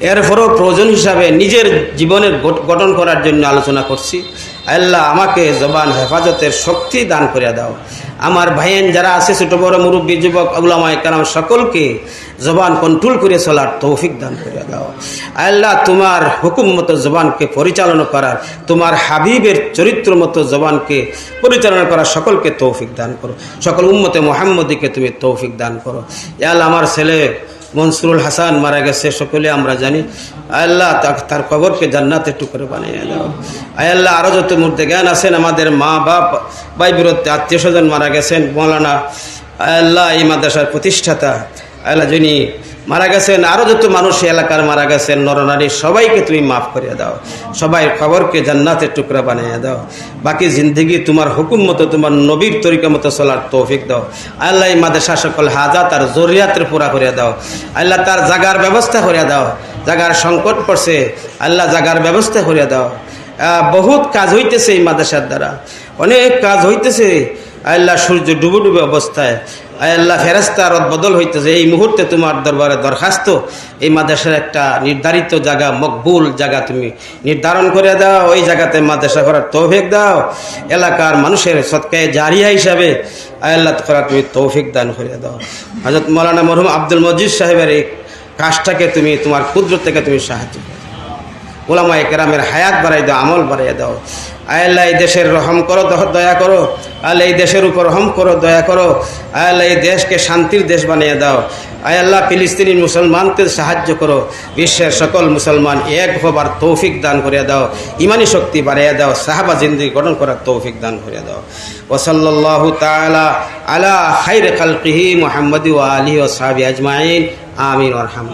এরপরও প্রয়োজন হিসাবে নিজের জীবনের গঠন করার জন্য আলোচনা করছি। আল্লাহ আমাকে জবান হেফাজতের শক্তি দান করে দাও। আমার ভাইয়েন যারা আছে, ছোট, বড় মুরব্বী, যুবক আগুলামায় কারাম, সকলকে জবান কন্ট্রোল করে চলার তৌফিক দান করে দাও। আল্লাহ তোমার হুকুম মতো জবানকে পরিচালনা করার, তোমার হাবিবের চরিত্র মতো জবানকে পরিচালনা করার সকলকে তৌফিক দান করো। সকল উম্মতে মোহাম্মদীকে তুমি তৌফিক দান করো। আল্লাহ আমার ছেলে মনসুরুল হাসান মারা গেছে, সকলে আমরা জানি। আল্লাহ তার কবরকে জান্নাতে টুকরে বানিয়ে দাও। আল্লাহ আরও যত মূর্তি জ্ঞান আছেন, আমাদের মা বাপ বাই বিরত্তে আত্মীয় স্বজন মারা গেছেন, মৌলানা। আল্লাহ, এই মাদ্রাসার প্রতিষ্ঠাতা আল্লাহ যিনি মারা গেছেন আরও যত মানুষ এলাকার মারা গেছেন, নরনারী সবাইকে তুমি মাফ করিয়ে দাও। সবাই খবরকে জান্নাতের টুকরা বানিয়ে দাও। বাকি জিন্দগি তোমার হুকুম মতো, তোমার নবীর তরিকা মতো চলার তৌফিক দাও। আল্লাহ মাদেশা সকল হাজাত আর জরিয়াতের পুরা করিয়া দাও। আল্লাহ তার জাগার ব্যবস্থা করিয়া দাও। জাগার সংকট পড়ছে, আল্লাহ জাগার ব্যবস্থা করিয়া দাও। বহুত কাজ হইতেছে এই মাদ্রাসার দ্বারা। অনেক কাজ হইতেছে আল্লাহ সূর্য ডুবে ডুবে অবস্থায় আল্লাহ ফেরাস্তা রদ বদল হইতেছে। এই মুহূর্তে তোমার দরবারে দরখাস্ত, এই মাদ্রাসার একটা নির্ধারিত জায়গা, মকবুল জায়গা তুমি নির্ধারণ করে দাও। ওই জায়গাতে মাদ্রাসা করার তৌফিক দাও। এলাকার মানুষের সৎকায় জারিয়া হিসাবে আল্লাহ করার তুমি তৌফিক দান করে দাও। হজরত মৌলানা মরহুম আব্দুল মজিদ সাহেবের এই কাজটাকে তুমি, তোমার ক্ষুদ্র থেকে তুমি সাহায্য করো। ওলামা একরামের হায়াত বাড়াই দাও, আমল বাড়াই দাও। আল্লাহ, এই দেশের রহম করো দয়া করো। আল্লাহ, এই দেশের উপর রহম করো, দয়া করো। আল্লাহ, এই দেশকে শান্তির দেশ বানিয়ে দাও। আয় আল্লাহ, ফিলিস্তিনি মুসলমানকে সাহায্য করো। বিশ্বের সকল মুসলমান এক হবার তৌফিক দান করিয়া দাও। ইমানি শক্তি বাড়াইয়া দাও। সাহাবা জিন্দি গঠন করার তৌফিক দান করিয়া দাও। ওসল্লাহ তালা আলা খাইর খালকিহি মোহাম্মদ আলী ও সাহাবি আজমাইন। আমিন ওরহাম